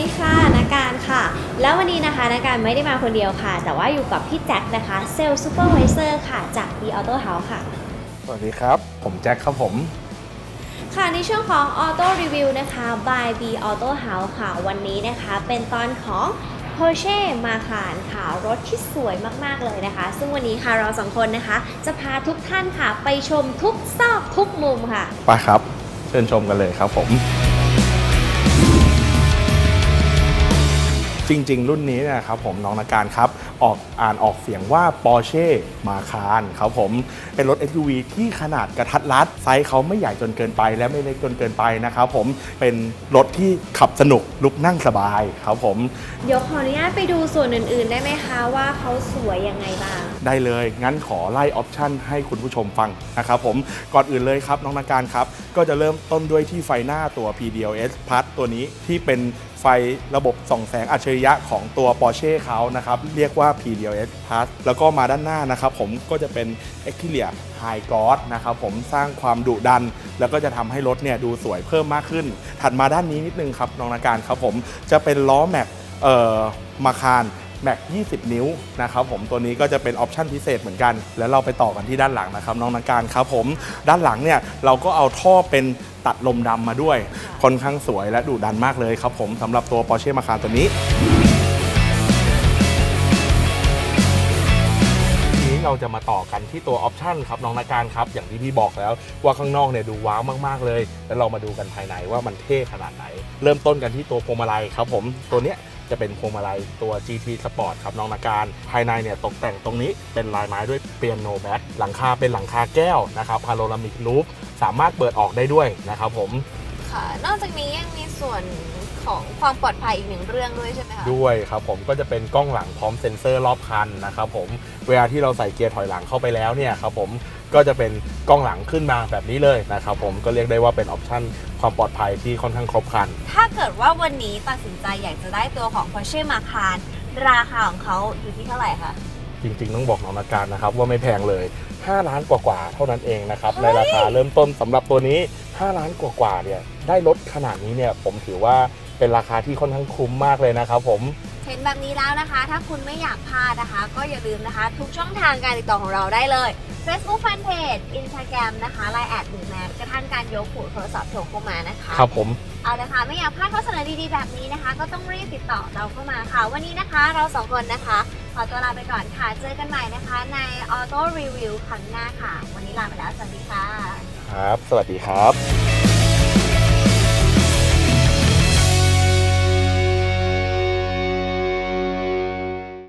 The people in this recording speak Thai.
ดีค่ะนาการค่ะ แล้ววันนี้นะคะนาการไม่ได้มาคนเดียวค่ะ แต่ว่าอยู่กับพี่แจ็คนะคะเซลล์ซูเปอร์วิเซอร์ค่ะ จาก B Auto House ค่ะ สวัสดีครับ ผมแจ็คครับผม ค่ะในช่วงของ Auto Review นะคะ by B Auto House ค่ะ วันนี้นะคะเป็นตอนของ Porsche Macan ค่ะ รถที่สวยมาก ๆ เลยนะคะ ซึ่งวันนี้ค่ะเราสองคนนะคะ จะพาทุกท่านค่ะ ไปชมทุกซอกทุกมุมค่ะ ไปครับ เชิญชมกันเลยครับผม จริง ๆ รุ่นนี้นยนะครับผมน้องนาการครับ ออกอ่านออกเสียงว่า Porsche Macan ครับผม เป็นรถ SUV ที่ขนาดกระทัดรัด ไซส์เขาไม่ใหญ่จนเกินไป และไม่เล็กจนเกินไปนะครับผมเป็นรถที่ขับสนุกลุกนั่งสบายครับผม เดี๋ยวขออนุญาตไปดูส่วนอื่นๆ ได้ไหมคะว่าเขาสวยยังไงบ้าง ได้เลย งั้นขอไล่ออปชันให้คุณผู้ชมฟังนะครับผม ก่อนอื่นเลยครับน้องนาการครับ ก็จะเริ่มต้นด้วยที่ไฟหน้าตัว PDLS Plus ตัวนี้ที่เป็นไฟระบบส่องแสงอัจฉริยะของตัว Porsche เขานะครับ เรียกว่า PDLS Plus แล้วก็มาด้านหน้านะครับผมก็จะเป็น e x i l i a High Gloss นะครับผมสร้างความดุดัน แล้วก็จะทำให้รถเนี่ยดูสวยเพิ่มมากขึ้น ถัดมาด้านนี้นิดนึงครับน้องนาการครับผมจะเป็นล้อแม็กเอ่อมาคารแม็ก 20 นิ้วนะครับผมตัวนี้ก็จะเป็นออปชันพิเศษเหมือนกัน แล้วเราไปต่อกันที่ด้านหลังนะครับน้องนาการครับผมด้านหลังเนี่ยเราก็เอาท่อเป็นตัดลมดำมาด้วยค่อนข้างสวยและดุดันมากเลยครับผมสำหรับตัว Porsche Macan ตัวนี้ เราจะมาต่อกันที่ตัวออปชันครับน้องนาการครับ อย่างที่พี่บอกแล้วว่าข้างนอกเนี่ยดูว้าวมากๆเลย แล้วเรามาดูกันภายในว่ามันเท่ขนาดไหน เริ่มต้นกันที่ตัวพวงมาลัยครับผมตัวเนี้ยจะเป็นพวงมาลัยตัว GT Sport ครับน้องนาการ ภายในเนี่ยตกแต่งตรงนี้เป็นลายไม้ด้วยเปียโนแบ็คหลังคาเป็นหลังคาแก้วนะครับพาโรามิกลูปสามารถเปิดออกได้ด้วยนะครับผมค่ะนอกจากนี้ยังมีส่วน ของความปลอดภัยอีกหนึ่งเรื่องด้วยใช่ไหมคะ ด้วยครับผมก็จะเป็นกล้องหลังพร้อมเซ็นเซอร์รอบคันนะครับผมเวลาที่เราใส่เกียร์ถอยหลังเข้าไปแล้วเนี่ยครับผมก็จะเป็นกล้องหลังขึ้นมาแบบนี้เลยนะครับผมก็เรียกได้ว่าเป็นออปชันความปลอดภัยที่ค่อนข้างครบครัน ถ้าเกิดว่าวันนี้ตัดสินใจอยากจะได้ตัวของ Porsche Macan ราคาของเขาอยู่ที่เท่าไหร่คะ จริงๆ ต้องบอกน้องนาการนะครับว่าไม่แพงเลย 5 ล้านกว่าๆเท่านั้นเองนะครับในราคาเริ่มต้นสำหรับตัวนี้ 5 ล้านกว่าๆเนี่ยได้รถขนาดนี้เนี่ยผมถือว่า เป็นราคาที่ค่อนข้างคุ้มมากเลยนะครับผม เห็นแบบนี้แล้วนะคะ ถ้าคุณไม่อยากพลาดนะคะ ก็อย่าลืมนะคะ ทุกช่องทางการติดต่อของเราได้เลย Facebook Fanpage Instagram นะคะ Line แอดหรือแม้กระทั่งการยกหูโทรศัพท์โทรเข้ามานะคะครับผมเอาละค่ะไม่อยากพลาดข้อเสนอดีๆแบบนี้นะคะ ก็ต้องรีบติดต่อเราเข้ามาค่ะ วันนี้นะคะเราสองคนนะคะ ขอตัวลาไปก่อนค่ะ เจอกันใหม่นะคะ ใน Auto Review ครั้งหน้าค่ะ วันนี้ลาไปแล้วสวัสดีค่ะ ครับ สวัสดีครับ